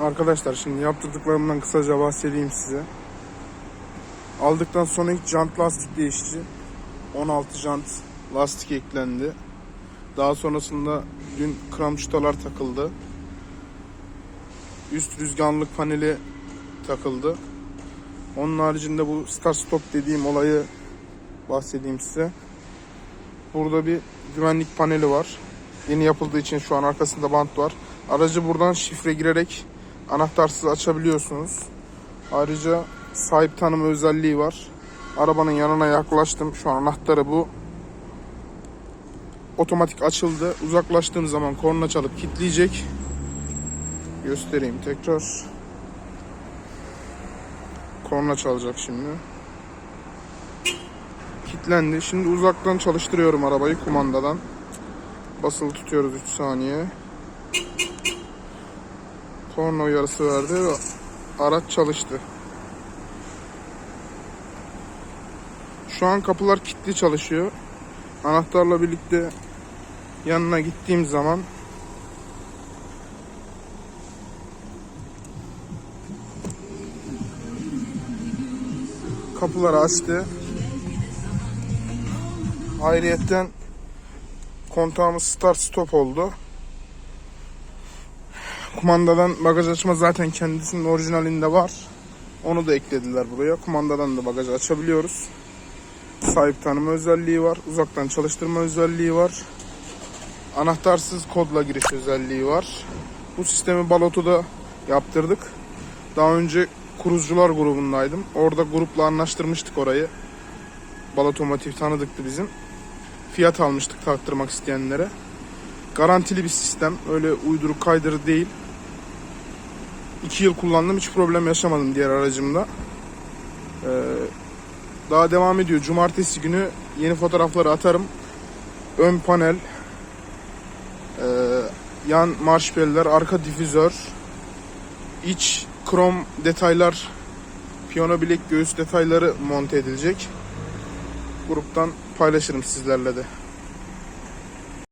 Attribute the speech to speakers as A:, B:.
A: Arkadaşlar şimdi yaptırdıklarımdan kısaca bahsedeyim size. Aldıktan sonra ilk jant lastik değişti. 16 jant lastik eklendi. Daha sonrasında dün kram çıtalar takıldı. Üst rüzgarlık paneli takıldı. Onun haricinde bu start stop dediğim olayı bahsedeyim size. Burada bir güvenlik paneli var. Yeni yapıldığı için şu an arkasında bant var. Aracı buradan şifre girerek anahtarsız açabiliyorsunuz. Ayrıca sahip tanıma özelliği var. Arabanın yanına yaklaştım. Şu an anahtarı bu. Otomatik açıldı. Uzaklaştığım zaman korna çalıp kilitleyecek. Göstereyim tekrar. Korna çalacak şimdi. Kilitlendi. Şimdi uzaktan çalıştırıyorum arabayı kumandadan. Basılı tutuyoruz 3 saniye. Korna uyarısı verdi ve araç çalıştı. Şu an kapılar kilitli çalışıyor. Anahtarla birlikte yanına gittiğim zaman kapıları açtı. Ayrıyetten kontağımız start stop oldu. Kumandadan bagaj açma zaten kendisinin orijinalinde var. Onu da eklediler buraya. Kumandadan da bagajı açabiliyoruz. Sahip tanıma özelliği var. Uzaktan çalıştırma özelliği var. Anahtarsız kodla giriş özelliği var. Bu sistemi Baloto'da yaptırdık. Daha önce Kuruzcular grubundaydım. Orada grupla anlaştırmıştık orayı. Balotomotiv tanıdıktı bizim. Fiyat almıştık taktırmak isteyenlere. Garantili bir sistem. Öyle uyduruk kaydırı değil. 2 yıl kullandım. Hiç problem yaşamadım diğer aracımda. Ee, daha devam ediyor. Cumartesi günü yeni fotoğrafları atarım. Ön panel, ee, yan marş beller, arka difüzör, iç krom detaylar, piyano bilek göğüs detayları monte edilecek. Gruptan paylaşırım sizlerle de.